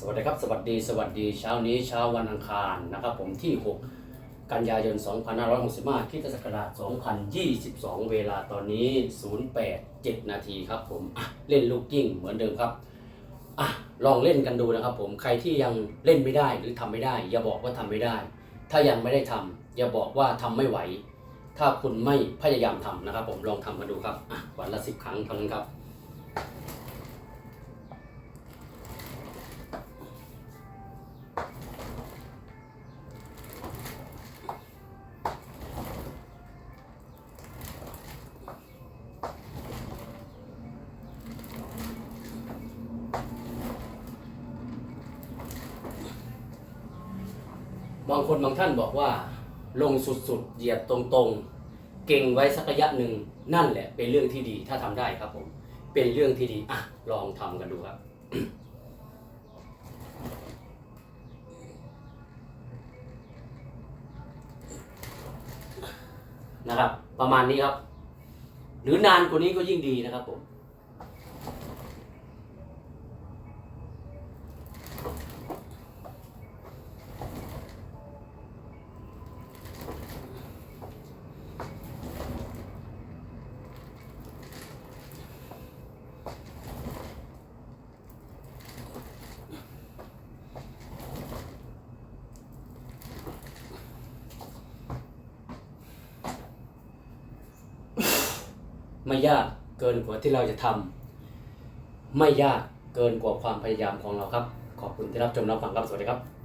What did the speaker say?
สวัสดีครับ สวัสดีสวัสดีเช้านี้เช้าวันอังคารนะครับ ผมที่ 6 กันยายน 2565คริสตศักราช2022 เวลาตอนนี้ 08นาทีครับผมเล่นลูกกิ้งเหมือนเดิมครับอะลองเล่นกันดูนะครับ ผมใครที่ยังเล่นไม่ได้หรือทำไม่ได้ อย่าบอกว่าทำไม่ได้ ถ้ายังไม่ได้ทำอย่าบอกว่าทำไม่ไหว ถ้าคุณไม่พยายามทำนะครับ ผมลองทำมาดูครับอะวันละสิบครั้งเท่านั้นครับ บางคนบางท่านบอกว่า ลงสุดๆ เหยียบตรงๆ เก่งไว้สักระยะหนึ่งนั่นแหละเป็นเรื่องที่ดีถ้าทำได้ครับผม เป็นเรื่องที่ดีอะลองทำกันดูครับนะครับ ประมาณนี้ครับ หรือนานกว่านี้ก็ยิ่งดีนะครับผม ไม่ยากเกินกว่าที่เราจะทำไม่ยากเกินกว่าความพยายามของเราครับ ขอบคุณที่รับชมรับฟังครับ สวัสดีครับ